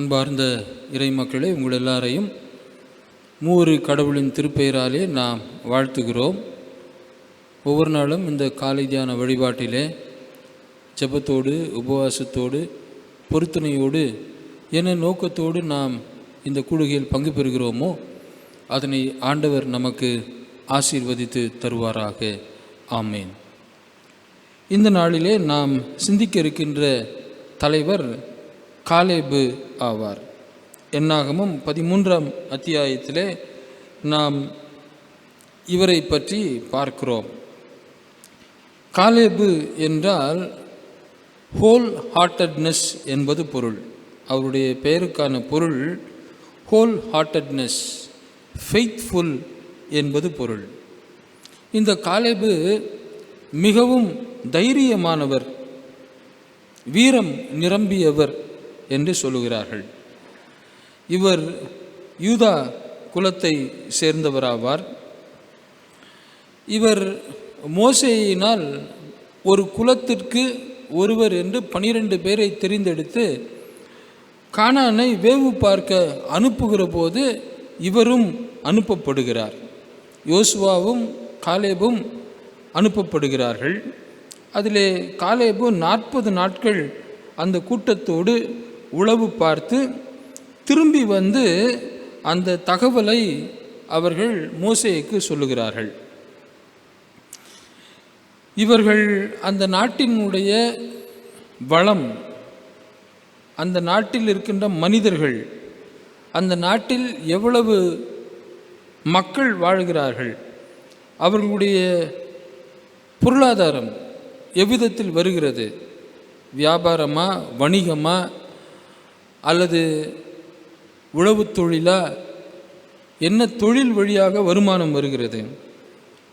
அன்பார்ந்த இறை மக்களே உங்கள் எல்லாரையும் மூறு கடவுளின் திருப்பெயராலே நாம் வாழ்த்துகிறோம். ஒவ்வொரு நாளும் இந்த காலை தியான வழிபாட்டிலே ஜெபத்தோடு உபவாசத்தோடு பொருத்தனையோடு என்ன நோக்கத்தோடு நாம் இந்த கூடுகையில் பங்கு பெறுகிறோமோ அதனை ஆண்டவர் நமக்கு ஆசீர்வதித்து தருவாராக. ஆமேன். இந்த நாளிலே நாம் சிந்திக்க இருக்கின்ற தலைவர் காலேபு ஆவார். என்னாகமும் பதிமூன்றாம் அத்தியாயத்திலே நாம் இவரை பற்றி பார்க்கிறோம். காலேபு என்றால் ஹோல் ஹார்ட்டட்னஸ் என்பது பொருள். அவருடைய பெயருக்கான பொருள் ஹோல் ஹார்ட்டட்னஸ் ஃபெய்த்ஃபுல் என்பது பொருள். இந்த காலேபு மிகவும் தைரியமானவர் வீரம் நிரம்பியவர் என்று சொல்லுகிறார்கள். இவர் யூதா குலத்தை சேர்ந்தவராவார். இவர் மோசையினால் ஒரு குலத்திற்கு ஒருவர் என்று பனிரெண்டு பேரை தெரிந்தெடுத்து கானானை வேவு பார்க்க அனுப்புகிற போது இவரும் அனுப்பப்படுகிறார். யோசுவாவும் காலேபும் அனுப்பப்படுகிறார்கள். அதிலே காலேபு நாற்பது நாட்கள் அந்த கூட்டத்தோடு உளவு பார்த்து திரும்பி வந்து அந்த தகவலை அவர்கள் மோசேக்கு சொல்லுகிறார்கள். இவர்கள் அந்த நாட்டினுடைய வளம் அந்த நாட்டில் இருக்கின்ற மனிதர்கள் அந்த நாட்டில் எவ்வளவு மக்கள் வாழ்கிறார்கள் அவர்களுடைய பொருளாதாரம் எவ்விதத்தில் வருகிறது வியாபாரமா வணிகமாக அல்லது உழவு தொழிலா என்ன தொழில் வழியாக வருமானம் வருகிறது?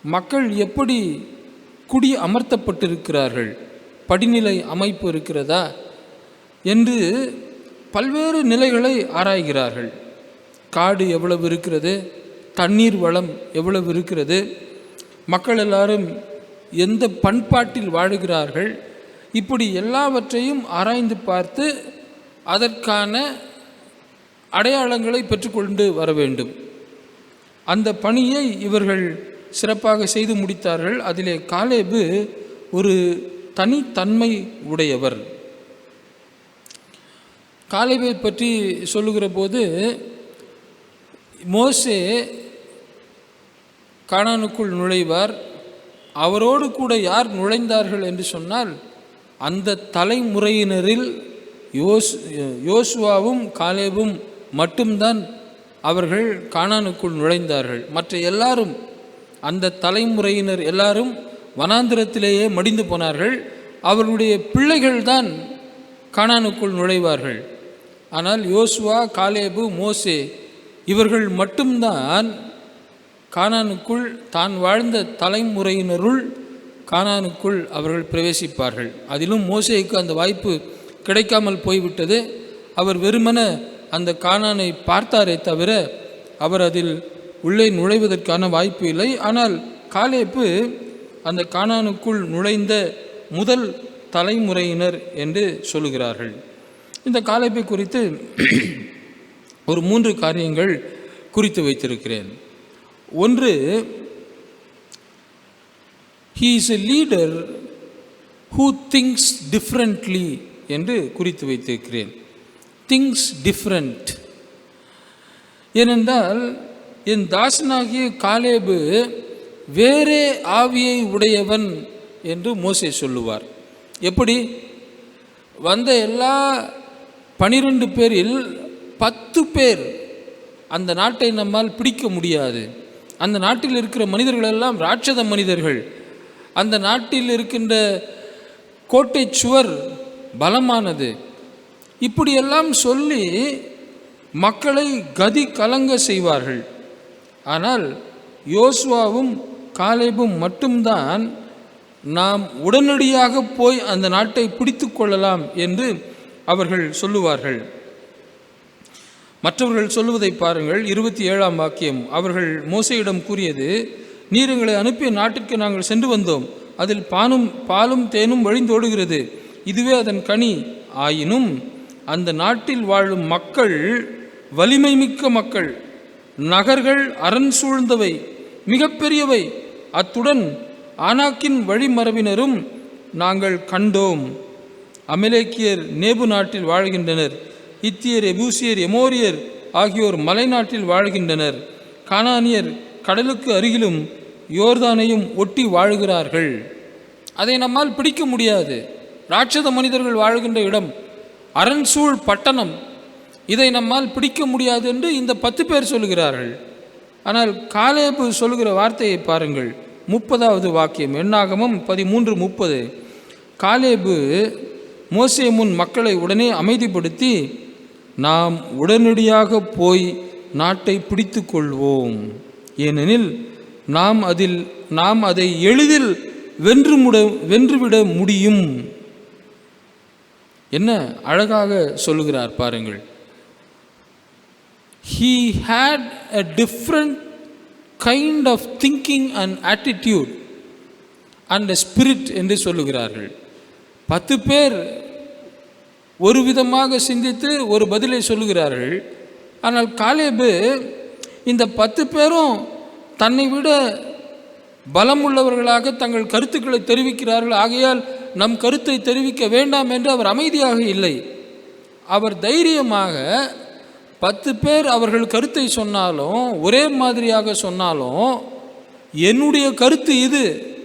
மக்கள் எப்படி குடி அமர்த்தப்பட்டிருக்கிறார்கள்? படிநிலை அமைப்பு இருக்கிறதா? என்று பல்வேறு நிலைகளை ஆராய்கிறார்கள். காடு எவ்வளவு இருக்கிறது? தண்ணீர் வளம் எவ்வளவு இருக்கிறது? மக்கள் எல்லாரும் எந்த பண்பாட்டில் வாழுகிறார்கள்? இப்படி எல்லாவற்றையும் ஆராய்ந்து பார்த்து அதற்கான அடையாளங்களை பெற்றுக்கொண்டு வர வேண்டும். அந்த பணியை இவர்கள் சிறப்பாக செய்து முடித்தார்கள். அதிலே காலேபு ஒரு தனித்தன்மை உடையவர். காலேபை பற்றி சொல்லுகிற போது மோசே காணானுக்குள் நுழைவார். அவரோடு கூட யார் நுழைந்தார்கள் என்று சொன்னால் அந்த தலைமுறையினரில் யோஸ் யோசுவாவும் காலேபும் மட்டும்தான் அவர்கள் கானானுக்குள் நுழைந்தார்கள். மற்ற எல்லாரும் அந்த தலைமுறையினர் எல்லாரும் வனாந்திரத்திலேயே மடிந்து போனார்கள். அவர்களுடைய பிள்ளைகள் தான் கானானுக்குள் நுழைவார்கள். ஆனால் யோசுவா காலேபு மோசே இவர்கள் மட்டும்தான் கானானுக்குள் தான் வாழ்ந்த தலைமுறையினருள் கானானுக்குள் அவர்கள் பிரவேசிப்பார்கள். அதிலும் மோசேக்கு அந்த வாய்ப்பு கிடைக்காமல் போய்விட்டது. அவர் வெறுமன அந்த காணானை பார்த்தாரே தவிர அவர் அதில் உள்ளே நுழைவதற்கான வாய்ப்பு இல்லை. ஆனால் காலேப்பு அந்த காணானுக்குள் நுழைந்த முதல் தலைமுறையினர் என்று சொல்லுகிறார்கள். இந்த காலேப்பை குறித்து ஒரு மூன்று காரியங்கள் குறித்து வைத்திருக்கிறேன். ஒன்று he is a leader who thinks differently என்று குறித்து வைத்திருக்கிறேன். திங்ஸ் டிஃப்ரெண்ட் ஏனென்றால் என் தாசனாகிய காலேபு வேறே ஆவியை உடையவன் என்று மோசே சொல்லுவார். எப்படி? வந்த எல்லா பனிரெண்டு பேரில் பத்து பேர் அந்த நாட்டை நம்மால் பிடிக்க முடியாது. அந்த நாட்டில் இருக்கிற மனிதர்கள் எல்லாம் ராட்சத மனிதர்கள். அந்த நாட்டில் இருக்கின்ற கோட்டை சுவர் பலமானது. இப்படியெல்லாம் சொல்லி மக்களை கதி கலங்க செய்வார்கள். ஆனால் யோசுவாவும் காலேபும் மட்டும்தான் நாம் உடனடியாக போய் அந்த நாட்டை பிடித்து கொள்ளலாம் என்று அவர்கள் சொல்லுவார்கள். மற்றவர்கள் சொல்லுவதை பாருங்கள் இருபத்தி ஏழாம் வாக்கியம். அவர்கள் மோசையிடம் கூறியது நீர் எங்களை அனுப்பிய நாட்டிற்கு நாங்கள் சென்று வந்தோம். அதில் பானும் பாலும் தேனும் வழிந்தோடுகிறது. இதுவே அதன் கனி ஆயினும் அந்த நாட்டில் வாழும் மக்கள் வலிமை மிக்க மக்கள் நகர்கள் அரண் சூழ்ந்தவை மிகப்பெரியவை. அத்துடன் ஆனாக்கின் வழிமரபினரும் நாங்கள் கண்டோம். அமலேக்கியர் நேபு நாட்டில் வாழ்கின்றனர். இத்தியர் எபூசியர் எமோரியர் ஆகியோர் மலைநாட்டில் வாழ்கின்றனர். கானானியர் கடலுக்கு அருகிலும் யோர்தானையும் ஒட்டி வாழ்கிறார்கள். அதை நம்மால் பிடிக்க முடியாது. ராட்சத மனிதர்கள் வாழ்கின்ற இடம் அரண்சூழ் பட்டணம். இதை நம்மால் பிடிக்க முடியாது என்று இந்த பத்து பேர் சொல்லுகிறார்கள். ஆனால் காலேபு சொல்கிற வார்த்தையை பாருங்கள். முப்பதாவது வாக்கியம் எண்ணாகமும் பதிமூன்று முப்பது. காலேபு மோசே முன் மக்களை உடனே அமைதிப்படுத்தி நாம் உடனடியாக போய் நாட்டை பிடித்து கொள்வோம். ஏனெனில் நாம் அதில் நாம் அதை எளிதில் வென்று முட வென்றுவிட முடியும். என்ன அழகாக சொல்லுகிறார் பாருங்கள். He had a different kind of thinking and attitude and spirit என்று சொல்லுகிறார்கள். பத்து பேர் ஒரு விதமாக சிந்தித்து ஒரு பதிலை சொல்லுகிறார்கள். ஆனால் காலேபு இந்த பத்து பேரும் தன்னை விட பலம் உள்ளவர்களாக தங்கள் கருத்துக்களை தெரிவிக்கிறார்கள். ஆகையால் நம் கருத்தை தெரிவிக்க வேண்டாம் என்று அவர் அமைதியாக இல்லை. அவர் தைரியமாக பத்து பேர் அவர்கள் கருத்தை சொன்னாலும் ஒரே மாதிரியாக சொன்னாலும் என்னுடைய கருத்து இது.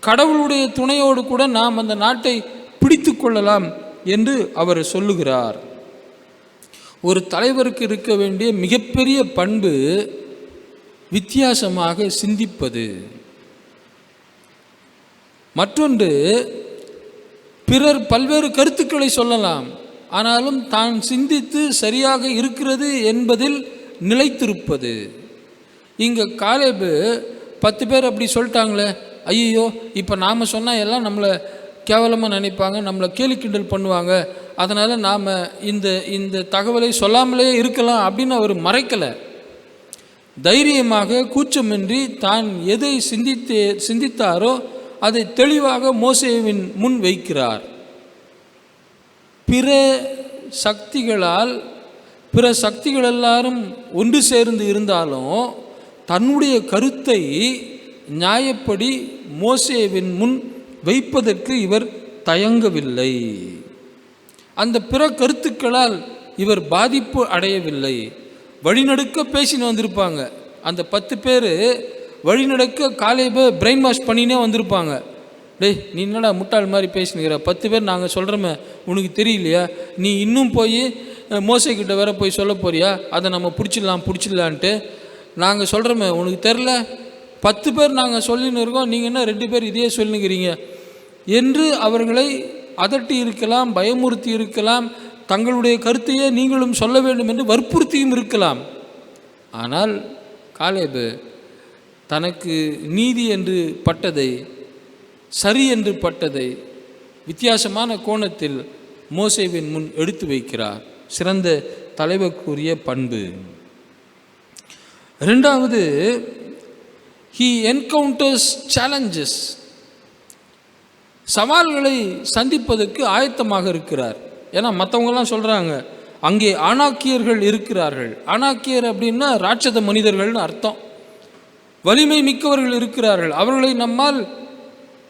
கடவுளுடைய துணையோடு கூட நாம் அந்த நாட்டை பிடித்து கொள்ளலாம் என்று அவர் சொல்லுகிறார். ஒரு தலைவருக்கு இருக்க வேண்டிய மிகப்பெரிய பண்பு வித்தியாசமாக சிந்திப்பது. மற்றொன்று பிறர் பல்வேறு கருத்துக்களை சொல்லலாம் ஆனாலும் தான் சிந்தித்து சரியாக இருக்கிறது என்பதில் நிலைத்திருப்பது. இங்கே காலேபு பத்து பேர் அப்படி சொல்லிட்டாங்களே ஐயோ இப்போ நாம் சொன்னால் எல்லாம் நம்மளை கேவலமாக நினைப்பாங்க நம்மளை கேலி கிண்டல் பண்ணுவாங்க அதனால் நாம் இந்த இந்த தகவலை சொல்லாமலே இருக்கலாம் அப்படின்னு அவர் மறைக்கலை. தைரியமாக கூச்சமின்றி தான் எதை சிந்தித்தே சிந்தித்தாரோ அதை தெளிவாக மோசேவின் முன் வைக்கிறார். பிற சக்திகளால் பிற சக்திகள் எல்லாரும் ஒன்று சேர்ந்து இருந்தாலும் தன்னுடைய கருத்தை நியாயப்படி மோசேவின் முன் வைப்பதற்கு இவர் தயங்கவில்லை. அந்த பிற கருத்துக்களால் இவர் பாதிப்பு அடையவில்லை. வழிநடுக்க பேசின்னு வந்திருப்பாங்க. அந்த பத்து பேர் வழிநடக்க காலையை பிரெயின் வாஷ் பண்ணினே வந்திருப்பாங்க. டேய் நீ என்னடா முட்டாள் மாதிரி பேசினுக்கிற? பத்து பேர் நாங்கள் சொல்கிறோமே உனக்கு தெரியலையா? நீ இன்னும் போய் மோசைக்கிட்ட வேற போய் சொல்ல போறியா? அதை நம்ம பிடிச்சிடலாம் பிடிச்சிடலான்ட்டு நாங்கள் சொல்கிறோமே உனக்கு தெரில பத்து பேர் நாங்கள் சொல்லின்னு இருக்கோம் நீங்கள் என்ன ரெண்டு பேர் இதையே சொல்லுங்கிறீங்க? என்று அவர்களை அதட்டி இருக்கலாம் பயமுறுத்தி இருக்கலாம் தங்களுடைய கருத்தையே நீங்களும் சொல்ல வேண்டும் என்று வற்புறுத்தியும் இருக்கலாம். ஆனால் காலேபு தனக்கு நீதி என்று பட்டதை சரி என்று பட்டதை வித்தியாசமான கோணத்தில் மோசேவின் முன் எடுத்து வைக்கிறார். சிறந்த தலைவர்க்குரிய பண்பு. ரெண்டாவது ஹீ என்கவுண்டர்ஸ் சேலஞ்சஸ் சவால்களை சந்திப்பதற்கு ஆயத்தமாக இருக்கிறார். ஏன்னா மற்றவங்கெல்லாம் சொல்கிறாங்க அங்கே ஆணாக்கியர்கள் இருக்கிறார்கள். ஆணாக்கியர் அப்படின்னா ராட்சத மனிதர்கள்னு அர்த்தம். வலிமை மிக்கவர்கள் இருக்கிறார்கள். அவர்களை நம்மால்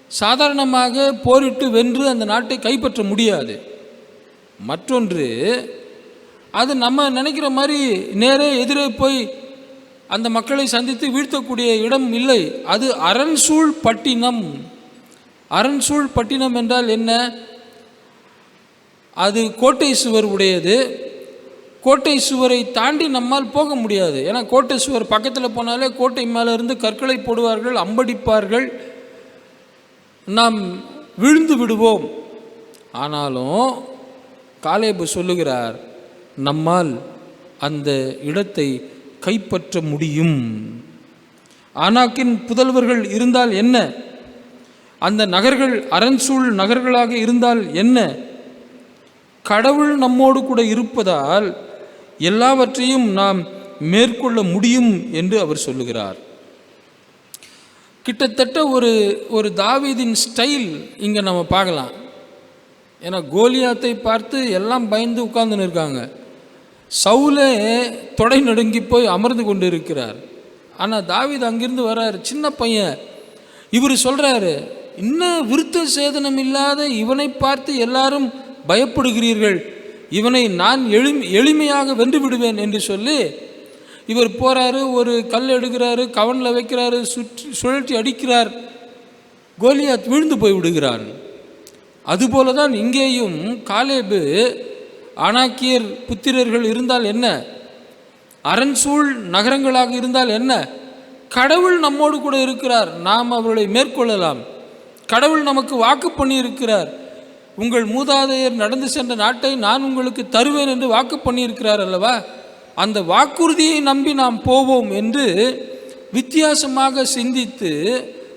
சாதாரணமாக போரிட்டு வென்று அந்த நாட்டை கைப்பற்ற முடியாது. மற்றொன்று அது நம்ம நினைக்கிற மாதிரி நேரே எதிரே போய் அந்த மக்களை சந்தித்து வீழ்த்தக்கூடிய இடம் இல்லை. அது அரண்சூழ் பட்டினம். அரண்சூழ் பட்டினம் என்றால் என்ன? அது கோட்டை சுவர் உடையது. கோட்டை சுவரை தாண்டி நம்மால் போக முடியாது. ஏன்னா கோட்டை சுவர் பக்கத்தில் போனாலே கோட்டை மேலே இருந்து கற்களை போடுவார்கள் அம்படிப்பார்கள். நாம் விழுந்து விடுவோம். ஆனாலும் காலேபு சொல்லுகிறார் நம்மால் அந்த இடத்தை கைப்பற்ற முடியும். ஆனாக்கின் புதல்வர்கள் இருந்தால் என்ன? அந்த நகர்கள் அரண்சூழ் நகர்களாக இருந்தால் என்ன? கடவுள் நம்மோடு கூட இருப்பதால் எல்லாவற்றையும் நாம் மேற்கொள்ள முடியும் என்று அவர் சொல்லுகிறார். கிட்டத்தட்ட ஒரு ஒரு தாவீதின் ஸ்டைல் இங்கே நம்ம பார்க்கலாம். ஏன்னா கோலியாத்தை பார்த்து எல்லாம் பயந்து உட்கார்ந்துன்னு இருக்காங்க சவுலே தொடை நடுங்கி போய் அமர்ந்து கொண்டு இருக்கிறார் ஆனால் தாவீது அங்கிருந்து வர்றாரு சின்ன பையன் இவர் சொல்கிறாரு இன்னும் விருத்த சேதனம் இல்லாத இவனை பார்த்து எல்லாரும் பயப்படுகிறீர்கள். இவனை நான் எளி எளிமையாக வென்று விடுவேன் என்று சொல்லி இவர் போகிறாரு ஒரு கல் எடுக்கிறாரு கவனில் வைக்கிறாரு சுற்றி சுழற்றி அடிக்கிறார். கோலியாத் விழுந்து போய் விடுகிறான். அதுபோல தான் இங்கேயும் காலேபு அனாக்கியர் புத்திரர்கள் இருந்தால் என்ன? அரண்சூழ் நகரங்களாக இருந்தால் என்ன? கடவுள் நம்மோடு கூட இருக்கிறார். நாம் அவர்களை மேற்கொள்ளலாம். கடவுள் நமக்கு வாக்கு பண்ணி இருக்கிறார் உங்கள் மூதாதையர் நடந்து சென்ற நாட்டை நான் உங்களுக்கு தருவேன் என்று வாக்கு பண்ணியிருக்கிறார் அல்லவா? அந்த வாக்குறுதியை நம்பி நாம் போவோம் என்று வித்தியாசமாக சிந்தித்து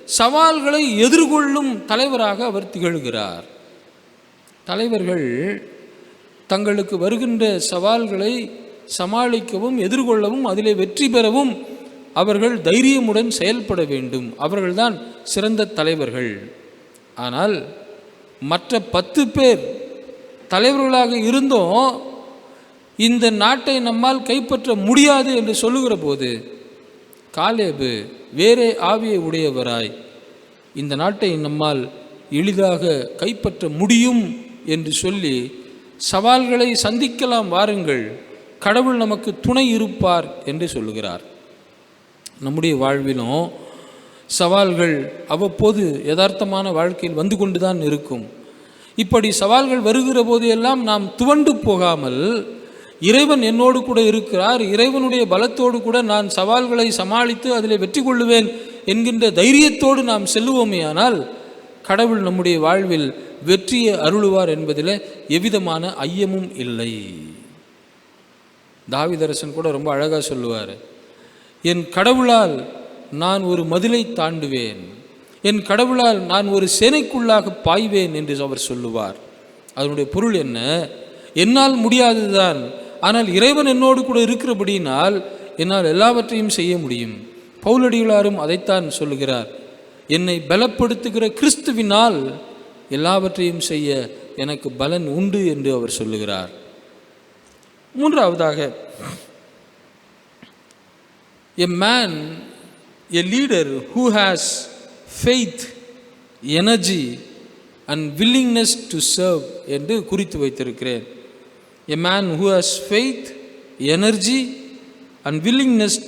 சவால்களை எதிர்கொள்ளும் தலைவராக அவர் திகழ்கிறார். தலைவர்கள் தங்களுக்கு வருகின்ற சவால்களை சமாளிக்கவும் எதிர்கொள்ளவும் அதிலே வெற்றி பெறவும் அவர்கள் தைரியமுடன் செயல்பட வேண்டும். அவர்கள்தான் சிறந்த தலைவர்கள். ஆனால் மற்ற பத்து பேர் தலைவர்களாக இருந்தும் இந்த நாட்டை நம்மால் கைப்பற்ற முடியாது என்று சொல்லுகிற போது காலேபு வேறே ஆவியை உடையவராய் இந்த நாட்டை நம்மால் எளிதாக கைப்பற்ற முடியும் என்று சொல்லி சவால்களை சந்திக்கலாம் வாருங்கள் கடவுள் நமக்கு துணை இருப்பார் என்று சொல்லுகிறார். நம்முடைய வாழ்விலும் சவால்கள் அவ்வப்போது யதார்த்தமான வாழ்க்கையில் வந்து கொண்டு தான் இருக்கும். இப்படி சவால்கள் வருகிற போதெல்லாம் நாம் துவண்டு போகாமல் இறைவன் என்னோடு கூட இருக்கிறார் இறைவனுடைய பலத்தோடு கூட நான் சவால்களை சமாளித்து அதில் வெற்றி கொள்ளுவேன் என்கின்ற தைரியத்தோடு நாம் செல்லுவோமேயானால் கடவுள் நம்முடைய வாழ்வில் வெற்றியை அருளுவார் என்பதில் எவ்விதமான ஐயமும் இல்லை. தாவிதரசன் கூட ரொம்ப அழகாக சொல்லுவார் என் கடவுளால் நான் ஒரு மதிலை தாண்டுவேன். என் கடவுளால் நான் ஒரு சேனைக்குள்ளாக பாய்வேன் என்று அவர் சொல்லுவார். அதனுடைய பொருள் என்ன? என்னால் முடியாததுதான். ஆனால் இறைவன் என்னோடு கூட இருக்கிறபடியினால் என்னால் எல்லாவற்றையும் செய்ய முடியும். பவுலடிகளாரும் அதைத்தான் சொல்லுகிறார். என்னை பலப்படுத்துகிற கிறிஸ்துவினால் எல்லாவற்றையும் செய்ய எனக்கு பலன் உண்டு என்று அவர் சொல்லுகிறார். மூன்றாவதாக a man a leader who has faith energy and willingness to serve என்று குறித்து வைத்திருக்கிறேன். A man who has faith energy and willingness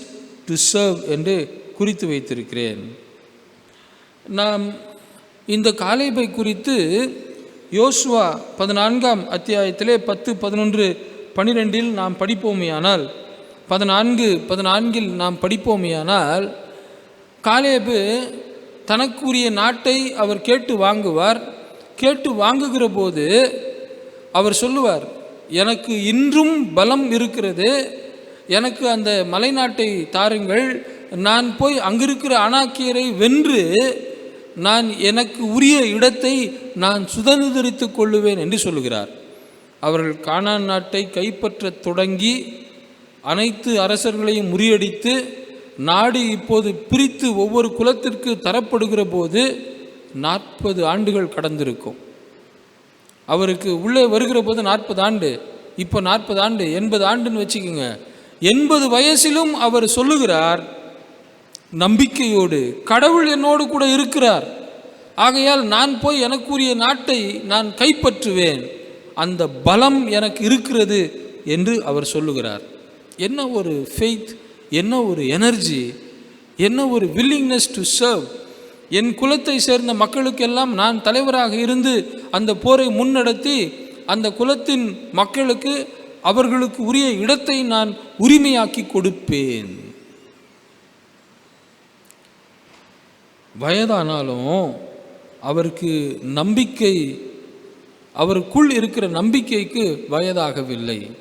to serve என்று குறித்து வைத்திருக்கிறேன். நாம் இந்த காலைபை குறித்து யோசுவா பதினான்காம் அத்தியாயத்திலே பத்து பதினொன்று பனிரெண்டில் நாம் படிப்போமேயானால் பதினான்கு பதினான்கில் நாம் படிப்போமேயானால் காலேபு தனக்குரிய நாட்டை அவர் கேட்டு வாங்குவார். கேட்டு வாங்குகிற போது அவர் சொல்லுவார் எனக்கு இன்றும் பலம் இருக்கிறது. எனக்கு அந்த மலைநாட்டை தாருங்கள். நான் போய் அங்கிருக்கிற அனாக்கியரை வென்று நான் எனக்கு உரிய இடத்தை நான் சுதந்திரித்து கொள்ளுவேன் என்று சொல்லுகிறார். அவர்கள் கானான் நாட்டை கைப்பற்றத் தொடங்கி அனைத்து அரசர்களையும் முறியடித்து நாடு இப்போது பிரித்து ஒவ்வொரு குலத்திற்கு தரப்படுகிற போது நாற்பது ஆண்டுகள் கடந்திருக்கும். அவருக்கு உள்ளே வருகிற போது நாற்பது ஆண்டு இப்போ நாற்பது ஆண்டு எண்பது ஆண்டுன்னு வச்சுக்கோங்க. எண்பது வயசிலும் அவர் சொல்லுகிறார் நம்பிக்கையோடு கடவுள் என்னோடு கூட இருக்கிறார். ஆகையால் நான் போய் எனக்குரிய நாட்டை நான் கைப்பற்றுவேன். அந்த பலம் எனக்கு இருக்கிறது என்று அவர் சொல்லுகிறார். என்ன ஒரு ஃபெய்த் என்ன ஒரு எனர்ஜி என்ன ஒரு வில்லிங்னஸ் டு சர்வ் என் குலத்தை சேர்ந்த மக்களுக்கெல்லாம் நான் தலைவராக இருந்து அந்த போரை முன்னடத்தி அந்த குலத்தின் மக்களுக்கு அவர்களுக்கு உரிய இடத்தை நான் உரிமையாக்கி கொடுப்பேன். வயதானாலும் அவருக்கு நம்பிக்கை அவருக்குள் இருக்கிற நம்பிக்கைக்கு வயதாகவில்லை.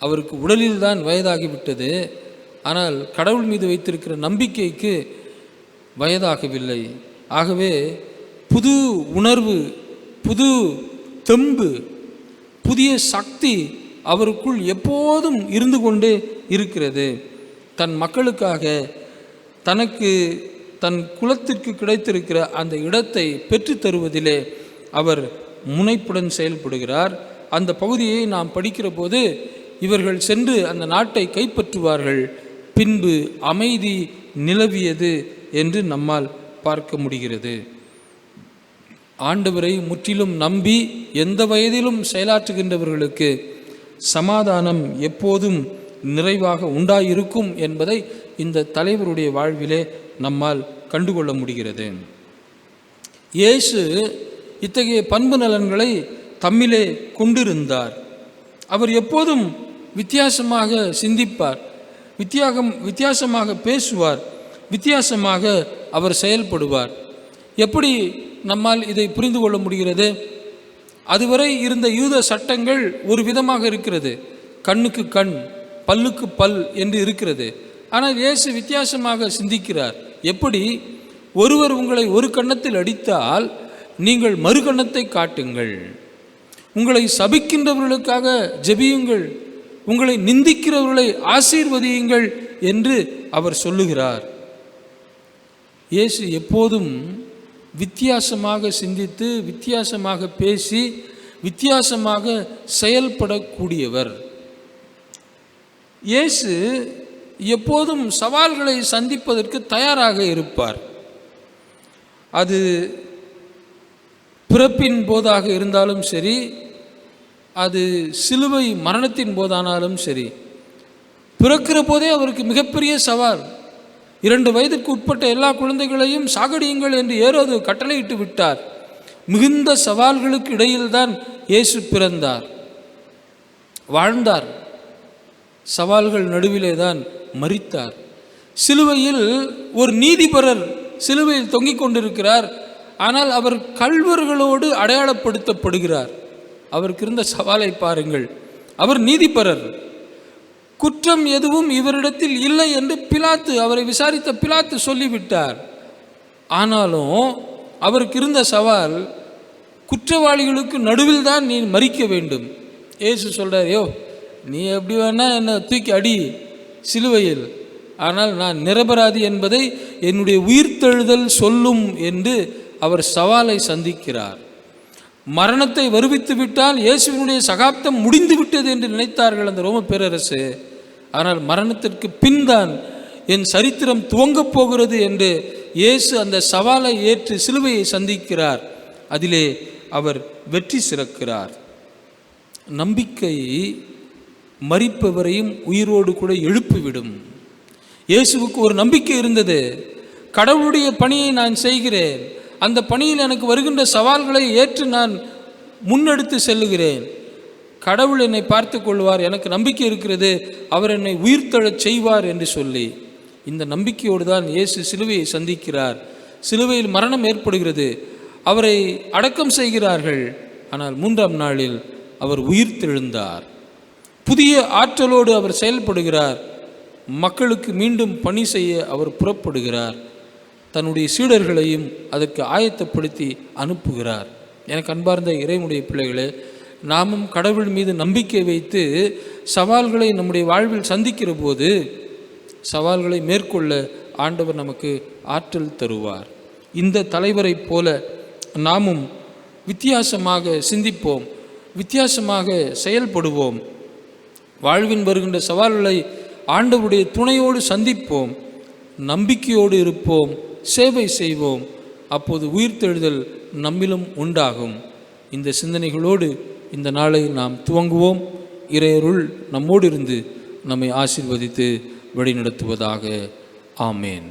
அவருக்கு உடலில் தான் வயதாகிவிட்டது. ஆனால் கடவுள் மீது வைத்திருக்கிற நம்பிக்கைக்கு வயதாகவில்லை. ஆகவே புது உணர்வு புது தெம்பு புதிய சக்தி அவருக்குள் எப்போதும் இருந்து கொண்டே இருக்கிறது. தன் மக்களுக்காக தனக்கு தன் குலத்திற்கு கிடைத்திருக்கிற அந்த இடத்தை பெற்று தருவதிலே அவர் முனைப்புடன் செயல்படுகிறார். அந்த பகுதியை நாம் படிக்கிற போது இவர்கள் சென்று அந்த நாட்டை கைப்பற்றுவார்கள். பின்பு அமைதி நிலவியது என்று நம்மால் பார்க்க முடிகிறது. ஆண்டவரை முற்றிலும் நம்பி எந்த வயதிலும் செயலாற்றுகின்றவர்களுக்கு சமாதானம் எப்போதும் நிறைவாக உண்டாயிருக்கும் என்பதை இந்த தலைவருடைய வாழ்விலே நம்மால் கண்டுகொள்ள முடிகிறது. இயேசு இத்தகைய பண்பு நலன்களை தம்மிலே கொண்டிருந்தார். அவர் எப்போதும் வித்தியாசமாக சிந்திப்பார். வித்தியாகம் வித்தியாசமாக பேசுவார். வித்தியாசமாக அவர் செயல்படுவார். எப்படி நம்மால் இதை புரிந்து கொள்ள முடிகிறது? அதுவரை இருந்த யூத சட்டங்கள் ஒரு விதமாக இருக்கிறது. கண்ணுக்கு கண் பல்லுக்கு பல் என்று இருக்கிறது. ஆனால் இயேசு வித்தியாசமாக சிந்திக்கிறார். எப்படி? ஒருவர் உங்களை ஒரு கன்னத்தில் அடித்தால் நீங்கள் மறு கன்னத்தை காட்டுங்கள். உங்களை சபிக்கின்றவர்களுக்காக ஜெபியுங்கள். உங்களை நிந்திக்கிறவர்களை ஆசீர்வதியுங்கள் என்று அவர் சொல்லுகிறார். இயேசு எப்போதும் வித்தியாசமாக சிந்தித்து வித்தியாசமாக பேசி வித்தியாசமாக செயல்படக்கூடியவர். இயேசு எப்போதும் சவால்களை சந்திப்பதற்கு தயாராக இருப்பார். அது பிறப்பின் போதாக இருந்தாலும் சரி அது சிலுவை மரணத்தின் போதானாலும் சரி பிறக்கிற போதே அவருக்கு மிகப்பெரிய சவால். இரண்டு வயதுக்கு உட்பட்ட எல்லா குழந்தைகளையும் சாகடியுங்கள் என்று ஏரோது கட்டளையிட்டு விட்டார். மிகுந்த சவால்களுக்கு இடையில்தான் இயேசு பிறந்தார். வாழ்ந்தார். சவால்கள் நடுவிலே தான் மறித்தார் சிலுவையில் ஒரு நீதிபரர் சிலுவையில் தொங்கிக் கொண்டிருக்கிறார். ஆனால் அவர் கல்வர்களோடு அடையாளப்படுத்தப்படுகிறார். அவருக்கு இருந்த சவாலை பாருங்கள். அவர் நீதிபரர். குற்றம் எதுவும் இவரிடத்தில் இல்லை என்று பிலாத்து அவரை விசாரித்த பிலாத்து சொல்லிவிட்டார். ஆனாலும் அவருக்கு இருந்த சவால் குற்றவாளிகளுக்கு நடுவில் தான் நீ மறிக்க வேண்டும். ஏசு சொல்கிறார் யோ நீ எப்படி வேணால் என்னை தூக்கி அடி சிலுவையில். ஆனால் நான் நிரபராதி என்பதை என்னுடைய உயிர்த்தெழுதல் சொல்லும் என்று அவர் சவாலை சந்திக்கிறார். மரணத்தை வருவித்து விட்டால் இயேசுவினுடைய சகாப்தம் முடிந்து விட்டது என்று நினைத்தார்கள் அந்த ரோம பேரரசு. ஆனால் மரணத்திற்கு பின்தான் என் சரித்திரம் துவங்கப் போகிறது என்று இயேசு அந்த சவாலை ஏற்று சிலுவையை சந்திக்கிறார். அதிலே அவர் வெற்றி சிறக்கிறார். நம்பிக்கை மறிப்பவரையும் உயிரோடு கூட எழுப்பிவிடும். இயேசுவுக்கு ஒரு நம்பிக்கை இருந்தது. கடவுளுடைய பணியை நான் செய்கிறேன். அந்த பணியில் எனக்கு வருகின்ற சவால்களை ஏற்று நான் முன்னெடுத்து செல்லுகிறேன். கடவுள் என்னை பார்த்து கொள்வார் எனக்கு நம்பிக்கை இருக்கிறது அவர் என்னை உயிர்த்தழச் செய்வார் என்று சொல்லி. இந்த நம்பிக்கையோடு தான் இயேசு சிலுவையை சந்திக்கிறார். சிலுவையில் மரணம் ஏற்படுகிறது. அவரை அடக்கம் செய்கிறார்கள். ஆனால் மூன்றாம் நாளில் அவர் உயிர்த்தெழுந்தார். புதிய ஆற்றலோடு அவர் செயல்படுகிறார். மக்களுக்கு மீண்டும் பணி செய்ய அவர் புறப்படுகிறார். தன்னுடைய சீடர்களையும் அதற்கு ஆயத்தப்படுத்தி அனுப்புகிறார். எனக்கு அன்பார்ந்த இறைமுடைய பிள்ளைகளே நாமும் கடவுள் மீது நம்பிக்கை வைத்து சவால்களை நம்முடைய வாழ்வில் சந்திக்கிற போது சவால்களை மேற்கொள்ள ஆண்டவர் நமக்கு ஆற்றல் தருவார். இந்த தலைவரைப் போல நாமும் வித்தியாசமாக சிந்திப்போம் வித்தியாசமாக செயல்படுவோம். வாழ்வின் வருகின்ற சவால்களை ஆண்டவருடைய துணையோடு சந்திப்போம் நம்பிக்கையோடு இருப்போம். சேவை செய்வோம். அப்போது உயிர்த்தெழுதல் நம்மிலும் உண்டாகும். இந்த சிந்தனைகளோடு இந்த நாளை நாம் துவங்குவோம். இறையருள் நம்மோடு இருந்து நம்மை ஆசீர்வதித்து வழிநடத்துவதாக. ஆமேன்.